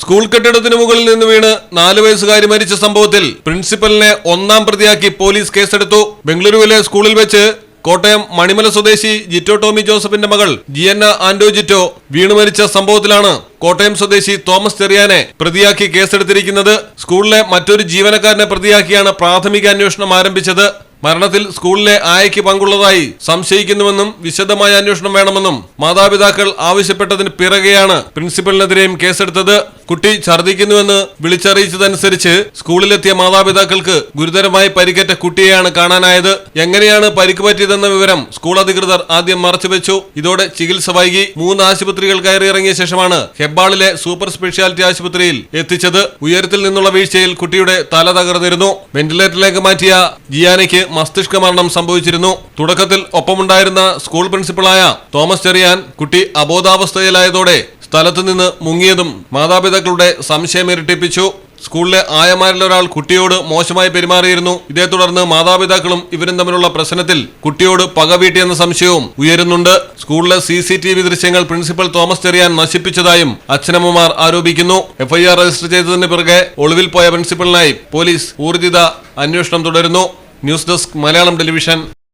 School കെട്ടിടത്തിന് മുകളിൽ നിന്ന് വീണ് നാല് വയസ്സുകാരി മരിച്ച സംഭവത്തിൽ പ്രിൻസിപ്പലിനെ ഒന്നാം പ്രതിയാക്കി പോലീസ് കേസെടുത്തു. ബംഗളൂരുവിലെ സ്കൂളിൽ വെച്ച് കോട്ടയം മണിമല സ്വദേശി ജിറ്റോ ടോമി ജോസഫിന്റെ മകൾ ജിയന്ന ആൻഡോ ജിറ്റോ വീണു മരിച്ച സംഭവത്തിലാണ് കോട്ടയം സ്വദേശി തോമസ് ചെറിയാനെ പ്രതിയാക്കി കേസെടുത്തിരിക്കുന്നത്. സ്കൂളിലെ മറ്റൊരു ജീവനക്കാരനെ പ്രതിയാക്കിയാണ് പ്രാഥമിക അന്വേഷണം ആരംഭിച്ചത്. മരണത്തിൽ സ്കൂളിലെ ആയയ്ക്ക് പങ്കുള്ളതായി സംശയിക്കുന്നുവെന്നും വിശദമായ അന്വേഷണം വേണമെന്നും മാതാപിതാക്കൾ ആവശ്യപ്പെട്ടതിന് പിറകെയാണ് പ്രിൻസിപ്പലിനെതിരെയും കേസെടുത്തത്. കുട്ടി ഛർദ്ദിക്കുന്നുവെന്ന് വിളിച്ചറിയിച്ചതനുസരിച്ച് സ്കൂളിലെത്തിയ മാതാപിതാക്കൾക്ക് ഗുരുതരമായി പരിക്കേറ്റ കുട്ടിയെയാണ് കാണാനായത്. എങ്ങനെയാണ് പരിക്ക് പറ്റിയതെന്ന വിവരം സ്കൂൾ അധികൃതർ ആദ്യം മറച്ചുവെച്ചു ഇതോടെ ചികിത്സ വൈകി മൂന്ന് ആശുപത്രികൾ കയറിയിറങ്ങിയ ശേഷമാണ് ഹെബ്ബാളിലെ സൂപ്പർ സ്പെഷ്യാലിറ്റി ആശുപത്രിയിൽ എത്തിച്ചത്. ഉയരത്തിൽ നിന്നുള്ള വീഴ്ചയിൽ കുട്ടിയുടെ തല തകർന്നിരുന്നു. വെന്റിലേറ്ററിലേക്ക് മാറ്റിയ ജിയാനയ്ക്ക് മസ്തിഷ്ക മരണം സംഭവിച്ചിരുന്നു. തുടക്കത്തിൽ ഒപ്പമുണ്ടായിരുന്ന സ്കൂൾ പ്രിൻസിപ്പളായ തോമസ് ചെറിയാൻ കുട്ടി അബോധാവസ്ഥയിലായതോടെ സ്ഥലത്തു നിന്ന് മുങ്ങിയതും മാതാപിതാക്കളുടെ സംശയം ഇരട്ടിപ്പിച്ചു. സ്കൂളിലെ ആയമാരിലൊരാൾ കുട്ടിയോട് മോശമായി പെരുമാറിയിരുന്നു. ഇതേ തുടർന്ന് മാതാപിതാക്കളും ഇവരും തമ്മിലുള്ള പ്രശ്നത്തിൽ കുട്ടിയോട് പകവീട്ടിയെന്ന സംശയവും ഉയരുന്നുണ്ട്. സ്കൂളിലെ സി സി ടി വി ദൃശ്യങ്ങൾ പ്രിൻസിപ്പൽ തോമസ് ചെറിയാൻ നശിപ്പിച്ചതായും അച്ഛനമ്മമാർ ആരോപിക്കുന്നു. എഫ്ഐആർ രജിസ്റ്റർ ചെയ്തതിന് പിറകെ ഒളിവിൽ പോയ പ്രിൻസിപ്പലിനായി പോലീസ് ഊർജിത അന്വേഷണം തുടരുന്നു. News desk Malayalam television.